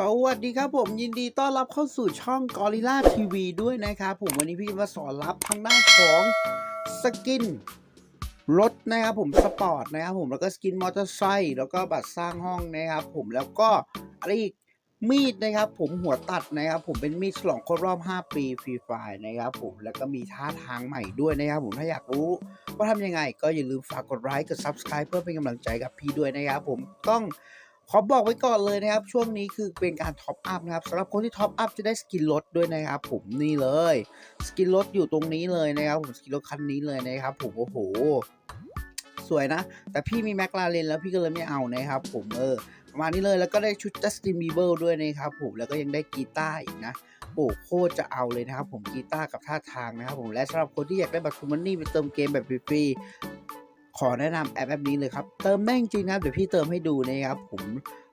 สวัสดีครับผมยินดีต้อนรับเข้าสู่ช่อง Gorilla TV ด้วยนะครับผมวันนี้พี่มาสอนรับทางด้านของสกินรถนะครับผมสปอร์ตนะครับผมแล้วก็สกินมอเตอร์ไซค์แล้วก็บัตรสร้างห้องนะครับผมแล้วก็อะไรอีกมีดนะครับผมหัวตัดนะครับผมเป็นมีดฉลองครบรอบ 5 ปีฟรีไฟนะครับผมแล้วก็มีท่าทางใหม่ด้วยนะครับผมถ้าอยากรู้ว่าทำยังไง ก็อย่าลืมฝากกดไลค์กด Subscribe เพื่อเป็นกำลังใจกับพี่ด้วยนะครับผมต้อง ขอบอกไว้ก่อนเลยนะครับ ช่วงนี้คือเป็นการท็อปอัพนะครับสำหรับคนที่ท็อปอัพจะได้สกินรถด้วยนะครับ ผมนี่เลย สกินรถอยู่ตรงนี้เลยนะครับ ผมสกินรถคันนี้เลยนะครับผมโอ้โหสวยนะ แต่พี่มีแมคลาเรนแล้วพี่ก็เลยไม่เอานะครับ ผมเออประมาณนี้เลยแล้วก็ได้ชุดจัสตินบีเบอร์ด้วยนะครับผมแล้วก็ยังได้กีตาร์อีกนะโอ้โคตรจะเอาเลยนะครับผมกีตาร์กับท่าทางนะครับผมและสำหรับคนที่อยากได้บัตรคูมันนี่ไปเติมเกมแบบฟรี ขอแนะนำแอปแอปนี้เลยครับ เติมได้จริงนะครับเดี๋ยวพี่เติมให้ดูนะครับผม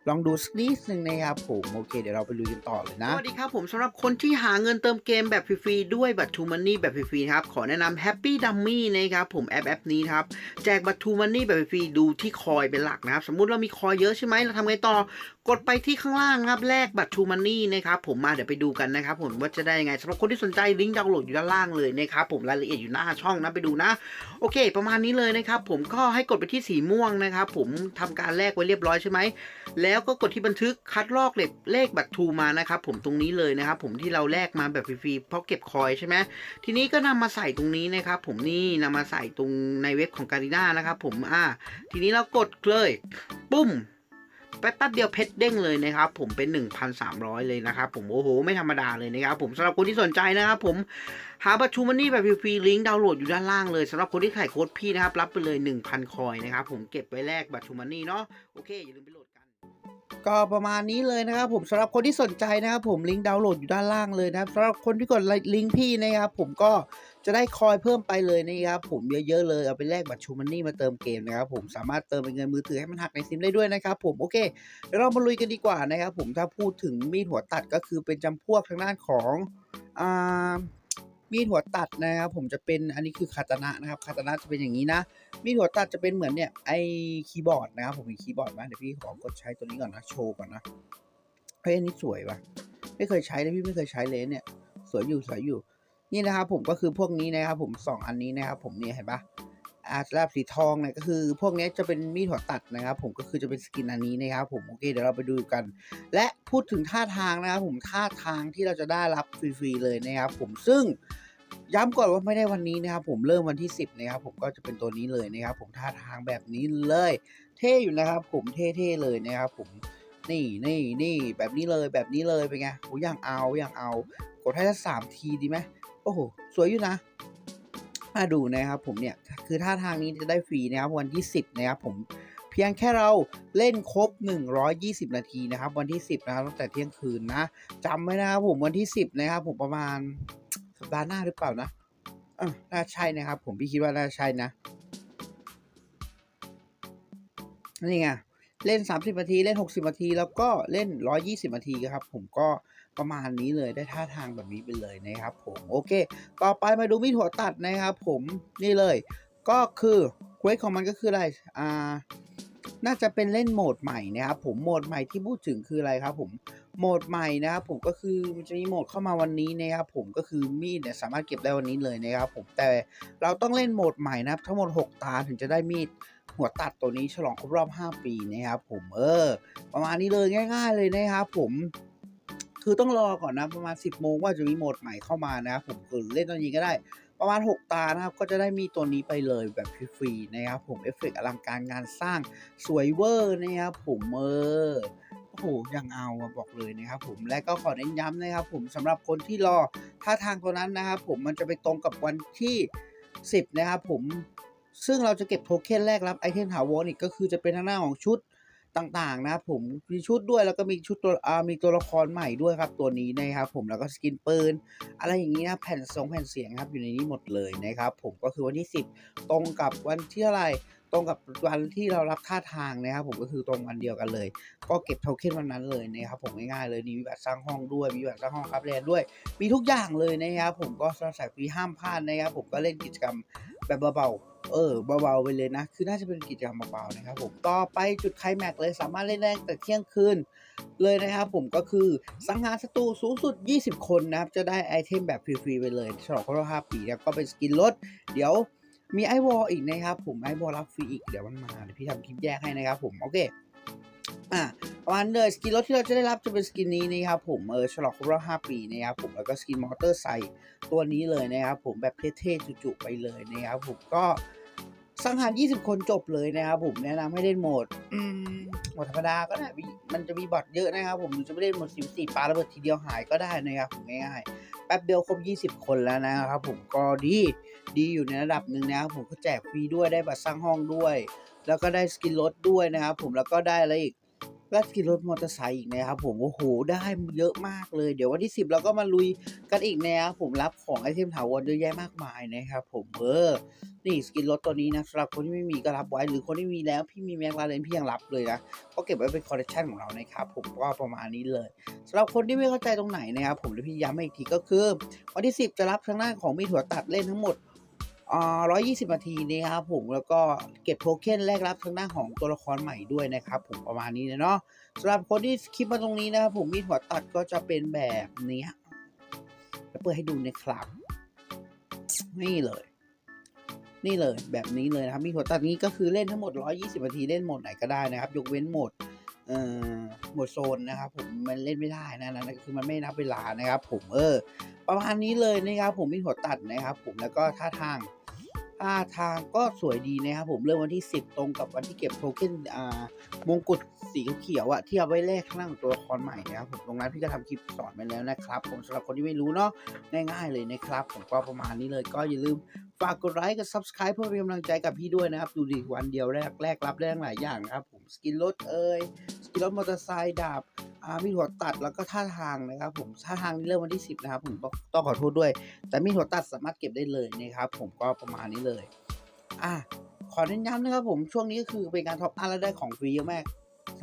ลองดูสักนิดนึงนะครับผมโอเคเดี๋ยวเราไปลุยกันต่อเลยนะสวัสดีครับผมสำหรับคนที่หาเงินเติมเกมแบบฟรีๆด้วยบัตรทูมันนี่แบบฟรีๆครับขอแนะนำ Happy Dummy นะครับผมแอปแอปนี้ครับแจกบัตรทูมันนี่แบบฟรีๆดูที่คอยเป็นหลักนะครับสมมุติเรามีคอยเยอะใช่ไหมเราทำไงต่อกดไปที่ข้างล่างครับแลกบัตรทูมันนี่นะครับผมมาเดี๋ยวไปดูกันนะครับผมว่าจะได้ยังไงสำหรับคนที่สนใจลิงก์ดาวน์โหลดอยู่ด้านล่างเลยนะครับผมรายละเอียดอยู่หน้าช่องนะไปดูนะ โอเค ประมาณนี้เลยนะครับผมก็ให้กดไปที่สีม่วงนะครับผมทำการแลกไว้เรียบร้อยใช่ไหมแล้วก็กดที่บันทึกคัดลอกเลขเลขบัตรทูมานะครับผมตรงนี้เลยนะครับผมที่เราแลกมาแบบฟรีๆเพราะเก็บคอยใช่ไหมทีนี้ก็นำมาใส่ตรงนี้นะครับผมนี่นำมาใส่ตรงในเว็บของการีน่านะครับผมอ่าทีนี้เรากดเลย ปุ้ม แป๊บๆเดียวเพชรเด้งเลยนะครับผมเป็น 1,300 เลยนะครับผมโอ้โหไม่ธรรมดาเลยนะครับผมสำหรับคนที่สนใจนะครับผมหาบัตรชูมันนี่แบบฟรีๆลิงก์ดาวน์โหลดอยู่ด้านล่างเลยสำหรับคนที่ขายโค้ดพี่นะครับรับไปเลย 1,000 คอยนะครับผมเก็บไว้แลกบัตรชูมันนี่เนาะโอเคอย่าลืมไปโหลด ก็ประมาณนี้เลยนะครับผมสำหรับคนที่สนใจนะครับผมลิงก์ดาวน์โหลดอยู่ด้านล่างเลยนะครับสำหรับคนที่กดลิงก์พี่นะครับผมก็จะได้คอยเพิ่มไปเลยนะครับผมเยอะๆเลยเอาไปแลกบัตรชูมันนี่มาเติมเกมนะครับผมสามารถเติมเป็นเงินมือถือให้มันหักในซิมได้ด้วยนะครับผมโอเคเดี๋ยวเรามาลุยกันดีกว่านะครับผมถ้าพูดถึงมีดหัวตัดก็คือเป็นจำพวกทางด้านของอ่า มีดหัวตัดนะครับผมจะเป็นอันนี้คือคาตานะนะครับคาตานะจะเป็นอย่างนี้นะ มีดหัวตัดจะเป็นเหมือนเนี่ยไอคีย์บอร์ดนะครับผมมีคีย์บอร์ดไหมเดี๋ยวพี่ขอกดใช้ตัวนี้ก่อนนะโชว์ก่อนนะเฮ้ยอันนี้สวยปะไม่เคยใช้เลยพี่ไม่เคยใช้เลยเนี่ยสวยอยู่สวยอยู่ นี่นะครับผมก็คือพวกนี้นะครับผมสองอันนี้นะครับผมเนี่ยเห็นปะ อาสลับสีทองเนี่ยก็คือพวกนี้จะเป็นมีดหัวตัดนะครับ ผมก็คือจะเป็นสกินอันนี้นะครับ ผมโอเคเดี๋ยวเราไปดูกัน และพูดถึงท่าทางนะครับผมท่าทางที่เราจะได้รับฟรีๆเลยนะครับ ผมซึ่งย้ำก่อนว่าไม่ได้วันนี้นะครับ ผมเริ่มวันที่ 10นะครับผมก็จะเป็นตัวนี้เลยนะครับ ผมท่าทางแบบนี้เลย เท่อยู่นะครับ ผมเท่ๆเลยนะครับ ผมนี่นี่นี่แบบนี้เลยแบบนี้เลยเป็นไงโอ้ยังเอาอยังเอา กดให้สักสามทีดีไหมโอ้โหสวยอยู่นะ มาดูนะครับผมเนี่ยคือท่าทางนี้จะได้ฟรีนะครับวันที่ 10 นะครับผมเพียงแค่เราเล่นครบ 120 นาทีนะครับ วันที่ 10 นะครับตั้งแต่เที่ยงคืนนะจำไว้นะครับผมวันที่ 10 นะครับผมประมาณสัปดาห์หน้าหรือเปล่านะอะน่าใช่นะครับ ผมพี่คิดว่าน่าใช่นะนี่ไงเล่น 30 นาที เล่น 60 นาที แล้วก็เล่น 120 นาทีครับ ผมก็ ประมาณนี้เลยได้ท่าทางแบบนี้ไปเลยนะครับผมโอเค ต่อไปมาดูมีดหัวตัดนะครับผมนี่เลย ก็คือเควสของมันก็คืออะไรอ่าน่าจะเป็นเล่นโหมดใหม่นะครับผมโหมดใหม่ที่พูดถึงคืออะไรครับผมโหมดใหม่นะครับผมก็คือมันจะมีโหมดเข้ามาวันนี้นะครับผมก็คือมีดเนี่ยสามารถเก็บได้วันนี้เลยนะครับผมแต่เราต้องเล่นโหมดใหม่นะครับทั้งหมด 6 ตาถึงจะได้มีดหัวตัดตัวนี้ฉลองครบรอบ 5 ปีนะครับผมเออประมาณนี้เลยง่าย ๆ เลยนะครับผม คือต้องรอก่อนนะประมาณ 10โมงว่าจะมีโหมดใหม่เข้ามานะครับผมคือเล่นตอนนี้ก็ได้ประมาณ 6 ตานะครับ ก็จะได้มีตัวนี้ไปเลยแบบฟรีๆนะครับผมเอฟเฟกต์อลังการงานสร้างสวยเวอร์นะครับผมเออโอ้โหยังเอาบอกเลยนะครับผมและก็ขอเน้นย้ำนะครับผมสำหรับคนที่รอท่าทางตัวนั้นนะครับผมมันจะไปตรงกับวันที่ 10 นะครับผมซึ่งเราจะเก็บโทเค็นแรกรับไอเทมถาวรอีกก็คือจะเป็นทางหน้าของชุด ต่างๆนะครับผมมีชุดด้วยแล้วก็มีชุดตัวอ่ามีตัวละครใหม่ด้วยครับตัวนี้นะครับผมแล้วก็สกินปืนอะไรอย่างนี้นะแผ่นทรงแผ่นเสียงครับอยู่ในนี้หมดเลยนะครับผมก็คือวันที่ 10 ตรงกับวันที่เท่าไรตรงกับวันที่เรารับท่าทางนะครับผมก็คือตรงวันเดียวกันเลย ก็เก็บโทเค็นวันนั้นเลยนะครับผมง่ายๆเลยนี่มีบัตรสร้างห้องด้วยมีบัตรสร้างห้องครับแลนด้วย มีทุกอย่างเลยนะครับผมก็สำหรับสายฟรีห้ามพลาดนะครับผมก็เล่นกิจกรรมแบบเบาๆ เออเบาๆไปเลยนะ คือน่าจะเป็นกิจกรรมเบาๆนะครับผมต่อไปจุดไคลแม็กเลยสามารถเล่นได้แต่เที่ยงคืนเลยนะครับผมก็คือสังหารศัตรูสูงสุด 20 คนนะครับ จะได้ไอเทมแบบฟรีๆไปเลยฉลองครบรอบ5ปีแล้วก็เป็นสกินรถเดี๋ยวมีไอวอลอีกนะครับผมไอวอลรับฟรีอีกเดี๋ยวมันมาเดี๋ยวพี่ทำคลิปแยกให้นะครับผมโอเคอะประมาณเลยสกินรถที่เราจะได้รับจะเป็นสกินนี้นะครับผมเออฉลองครบรอบ5ปีนะครับผมแล้วก็สกินมอเตอร์ไซค์ตัวนี้เลยนะครับผมแบบเท่ๆจุๆไปเลยนะครับผมก็ สังหาร 20 คนจบเลยนะครับผมแนะนำให้เล่นโหมดอืมโหมดธรรมดาก็ได้มีมันจะมีบอทเยอะนะครับผมหรือจะไม่เล่นโหมด14ปาระเบิดทีเดียวหายก็ได้นะครับผมง่ายๆแป๊บเดียวครบ 20 คนแล้วนะครับผมก็ดีดีอยู่ในระดับหนึ่งนะครับผมก็แจกฟรีด้วยได้บัตรสร้างห้องด้วย แล้วก็ได้สกินรถด้วยนะครับผมแล้วก็ได้อะไรอีก และสกินรถมอเตอร์ไซค์อีกนะครับผมโอ้โหได้เยอะมากเลย เดี๋ยววันที่ 10 เราก็มาลุยกันอีกนะครับผมรับของไอเทมถาวรเยอะแยะมากมายนะครับผมเออนี่สกินรถตัวนี้นะสำหรับคนที่ไม่มีก็รับไว้หรือคนที่มีแล้วพี่มีแม็กลาเรนพี่ยังรับเลยนะก็เก็บไว้เป็นคอลเลคชันของเรานะครับผมก็ประมาณนี้เลยสำหรับคนที่ไม่เข้าใจตรงไหนนะครับผมเดี๋ยวพี่ย้ำอีกทีก็คือ วันที่ 10 จะรับทางด้านของมีถั่วตัดเล่นทั้งหมด 120 นาทีนะครับผมแล้วก็เก็บโทเค็นแลกรับทางด้านของตัวละครใหม่ด้วยนะครับผมประมาณนี้เลยเนาะสำหรับคนที่คลิปมาตรงนี้นะครับผมมีหัวตัดก็จะเป็นแบบนี้แล้วเปิดให้ดูนะครับนี่เลย นี่เลยแบบนี้เลยนะครับ มีหัวตัดนี้ก็คือเล่นทั้งหมด 120 นาทีเล่นโหมดไหนก็ได้นะครับ ยกเว้นโหมดเอ่อหมดโซนนะครับผมมันเล่นไม่ได้นะนั่นคือมันไม่นับเวลานะครับ ผมเออ ประมาณนี้เลยนะครับผมมีหัวตัดนะครับ ผมแล้วก็ท่าทางาทางก็สวยดีนะครับผมเริ่มวันที่ 10 ตรงกับวันที่เก็บโทเค็นอ่ามงกุฎสีเขียวอะที่เอาไว้แลกข้างหน้างตัวละครใหม่นะครับผมตรงนั้นพี่ก็ทำคลิปสอนไปแล้วนะครับ ผมสำหรับคนที่ไม่รู้เนาะง่ายๆเลยนะครับ ผมก็ประมาณนี้เลยก็อย่าลืมฝากกดไลค์กับ subscribe เพื่อเป็นกำลังใจกับพี่ด้วยนะครับ ดูดิวันเดียวแรกแรกรับได้ทั้งหลายอย่างนะครับผมสกินรถเอ่ยสกินรถมอเตอร์ไซค์ดาบ มีหัวตัดแล้วก็ท่าทางนะครับผมท่าทางนี่เริ่มวันที่ 10 นะครับผมต้องขอโทษด้วย แต่มีหัวตัดสามารถเก็บได้เลยนะครับผมก็ประมาณนี้เลย อะขอเน้นย้ำนะครับผมช่วงนี้ก็คือเป็นการท็อปอัพแล้วได้ของฟรีเยอะมาก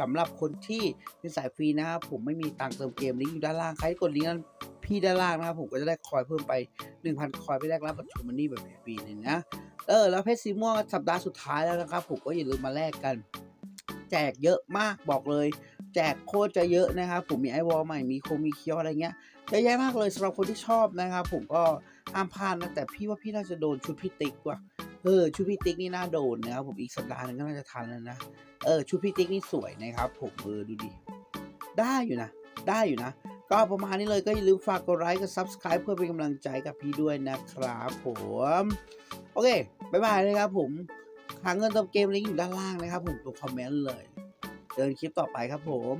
สำหรับคนที่เป็นสายฟรีนะครับผมไม่มีตังค์เติมเกมลิงก์อยู่ด้านล่างใครกดลิงก์นั้นพี่ด้านล่างนะครับผมก็จะได้คอยเพิ่มไป 1,000 คอยไปแลกรับบัตรชูมันนี่แบบฟรีเลยนะเออแล้วเพชรซีม่วงสัปดาห์สุดท้ายแล้วนะครับผมก็อย่าลืมมาแลกกัน แจกเยอะมากบอกเลย แจกโคตรจะเยอะนะครับ ผมมีไอวอลใหม่มีโคมีเคียวอะไรเงี้ยเยอะแยะมากเลยสำหรับคนที่ชอบนะครับ ผมก็ห้ามพลาดนะแต่พี่ว่าพี่น่าจะโดนชุดพี่ติ๊กว่ะเออชุดพี่ติ๊กนี่น่าโดนนะครับผมอีกสัปดาห์หนึงก็น่าจะทันแล้วนะเออชุดพี่ติ๊กนี่สวยนะครับผมเออดูดิได้อยู่นะได้อยู่นะก็ประมาณนี้เลยก็อย่าลืมฝากกดไลค์กับ subscribe เพื่อเป็นกำลังใจกับพี่ด้วยนะครับผมโอเค บ๊ายบายเลยครับผมหาเงินติมเกมลิงก์อยู่ด้านล่างนะครับผมตัวคอมเมนต์เลย เดินคลิปต่อไปครับผม